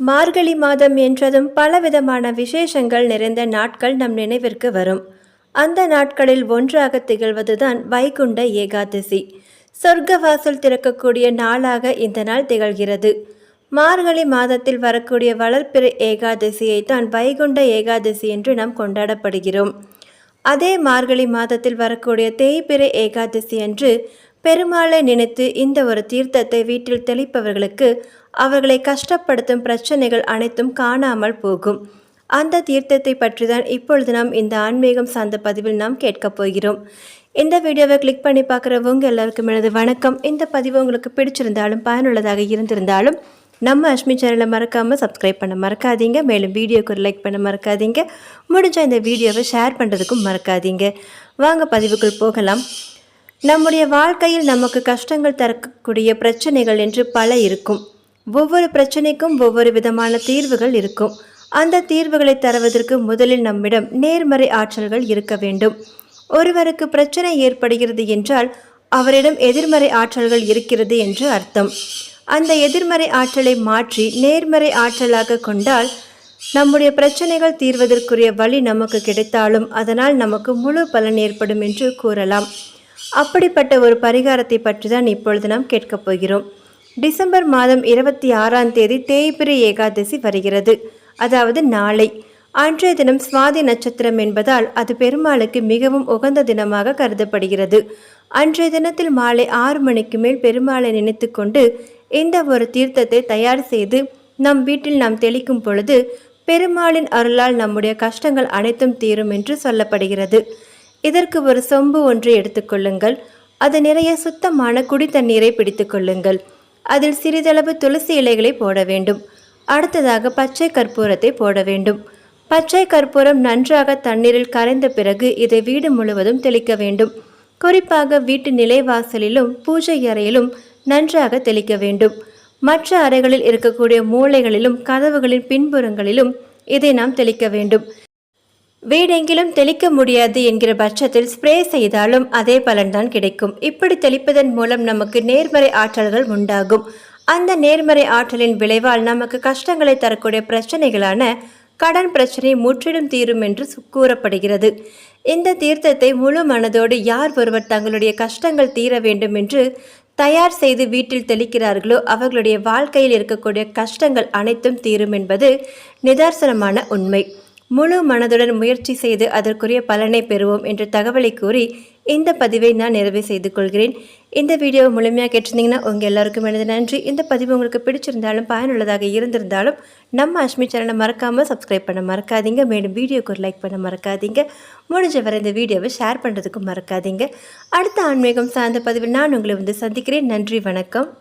மார்கழி மாதம் என்றதும் பலவிதமான விசேஷங்கள் நிறைந்த நாட்கள் நம் நினைவிற்கு வரும். அந்த நாட்களில் ஒன்றாக திகழ்வதுதான் வைகுண்ட ஏகாதசி. சொர்க்கவாசல் திறக்கக்கூடிய நாளாக இந்த நாள் திகழ்கிறது. மார்கழி மாதத்தில் வரக்கூடிய வளர்ப்பிறை ஏகாதசியை தான் வைகுண்ட ஏகாதசி என்று நாம் கொண்டாடப்படுகிறோம். அதே மார்கழி மாதத்தில் வரக்கூடிய தேய்பிறை ஏகாதசி அன்று பெருமாளை நினைத்து இந்த ஒரு தீர்த்தத்தை வீட்டில் தெளிப்பவர்களுக்கு அவர்களை கஷ்டப்படுத்தும் பிரச்சனைகள் அனைத்தும் காணாமல் போகும். அந்த தீர்த்தத்தை பற்றி தான் இப்பொழுது நாம் இந்த ஆன்மீகம் சார்ந்த பதிவில் நாம் கேட்கப் போகிறோம். இந்த வீடியோவை கிளிக் பண்ணி பார்க்குறவங்க எல்லாருக்கும் எனது வணக்கம். இந்த பதிவு உங்களுக்கு பிடிச்சிருந்தாலும் பயனுள்ளதாக இருந்திருந்தாலும் நம்ம அஷ்மி சேனலை மறக்காமல் சப்ஸ்கிரைப் பண்ண மறக்காதீங்க. மேலும் வீடியோக்கு லைக் பண்ண மறக்காதீங்க. முடிஞ்ச இந்த வீடியோவை ஷேர் பண்ணுறதுக்கும் மறக்காதீங்க. வாங்க பதிவுக்குள் போகலாம். நம்முடைய வாழ்க்கையில் நமக்கு கஷ்டங்கள் தரக்கூடிய பிரச்சனைகள் என்று பல இருக்கும். ஒவ்வொரு பிரச்சனைக்கும் ஒவ்வொரு விதமான தீர்வுகள் இருக்கும். அந்த தீர்வுகளை தருவதற்கு முதலில் நம்மிடம் நேர்மறை ஆற்றல்கள் இருக்க வேண்டும். ஒருவருக்கு பிரச்சனை ஏற்படுகிறது என்றால் அவரிடம் எதிர்மறை ஆற்றல்கள் இருக்கிறது என்று அர்த்தம். அந்த எதிர்மறை ஆற்றலை மாற்றி நேர்மறை ஆற்றலாக கொண்டால் நம்முடைய பிரச்சனைகள் தீர்வதற்குரிய வழி நமக்கு கிடைத்தாலும் அதனால் நமக்கு முழு பலன் ஏற்படும் என்று கூறலாம். அப்படிப்பட்ட ஒரு பரிகாரத்தை பற்றி தான் இப்பொழுது நாம் கேட்கப் போகிறோம். டிசம்பர் மாதம் இருபத்தி ஆறாம் தேதி தேய்பிரை ஏகாதசி வருகிறது. அதாவது நாளை. அன்றைய தினம் சுவாதி நட்சத்திரம் என்பதால் அது பெருமாளுக்கு மிகவும் உகந்த தினமாக கருதப்படுகிறது. அன்றைய தினத்தில் மாலை ஆறு மணிக்கு மேல் பெருமாளை நினைத்து கொண்டு இந்த ஒரு தீர்த்தத்தை தயார் செய்து நம் வீட்டில் நாம் தெளிக்கும் பொழுது பெருமாளின் அருளால் நம்முடைய கஷ்டங்கள் அனைத்தும் தீரும் என்று சொல்லப்படுகிறது. இதற்கு ஒரு சொம்பு ஒன்று எடுத்துக்கொள்ளுங்கள் அது நிறைய சுத்தமான குடி தண்ணீரை பிடித்து கொள்ளுங்கள். அதில் சிறிதளவு துளசி இலைகளை போட வேண்டும். அடுத்ததாக பச்சை கற்பூரத்தை போட வேண்டும். பச்சை கற்பூரம் நன்றாக தண்ணீரில் கரைந்த பிறகு இதை வீடு முழுவதும் தெளிக்க வேண்டும். குறிப்பாக வீட்டு நிலைவாசலிலும் பூஜை அறையிலும் நன்றாக தெளிக்க வேண்டும். மற்ற அறைகளில் இருக்கக்கூடிய மூளைகளிலும் கதவுகளின் பின்புறங்களிலும் இதை நாம் தெளிக்க வேண்டும். வீடெங்கிலும் தெளிக்க முடியாது என்கிற பட்சத்தில் ஸ்ப்ரே செய்தாலும் அதே பலன்தான் கிடைக்கும். இப்படி தெளிப்பதன் மூலம் நமக்கு நேர்மறை ஆற்றல்கள் உண்டாகும். அந்த நேர்மறை ஆற்றலின் விளைவால் நமக்கு கஷ்டங்களை தரக்கூடிய பிரச்சனைகளான கடன் பிரச்சனை முற்றிலும் தீரும் என்று கூறப்படுகிறது. இந்த தீர்த்தத்தை முழு மனதோடு யார் ஒருவர் தங்களுடைய கஷ்டங்கள் தீர வேண்டும் என்று தயார் செய்து வீட்டில் தெளிக்கிறார்களோ அவர்களுடைய வாழ்க்கையில் இருக்கக்கூடிய கஷ்டங்கள் அனைத்தும் தீரும் என்பது நிதர்சனமான உண்மை. முழு மனதுடன் முயற்சி செய்து அதற்குரிய பலனை பெறுவோம் என்ற தகவலை கூறி இந்த பதிவை நான் நிறைவு செய்து கொள்கிறேன். இந்த வீடியோவை முழுமையாக கேட்டிருந்தீங்கன்னா உங்கள் எல்லாருக்கும் எனது நன்றி. இந்த பதிவு உங்களுக்கு பிடிச்சிருந்தாலும் பயனுள்ளதாக இருந்திருந்தாலும் நம்ம அஷ்மி சேனலை மறக்காமல் சப்ஸ்கிரைப் பண்ண மறக்காதீங்க. மேலும் வீடியோக்கு ஒரு லைக் பண்ண மறக்காதீங்க. முடிஞ்ச வரை இந்த வீடியோவை ஷேர் பண்ணுறதுக்கும் மறக்காதீங்க. அடுத்த ஆன்மீகம் சார்ந்த பதிவில் நான் உங்களை வந்து சந்திக்கிறேன். நன்றி வணக்கம்.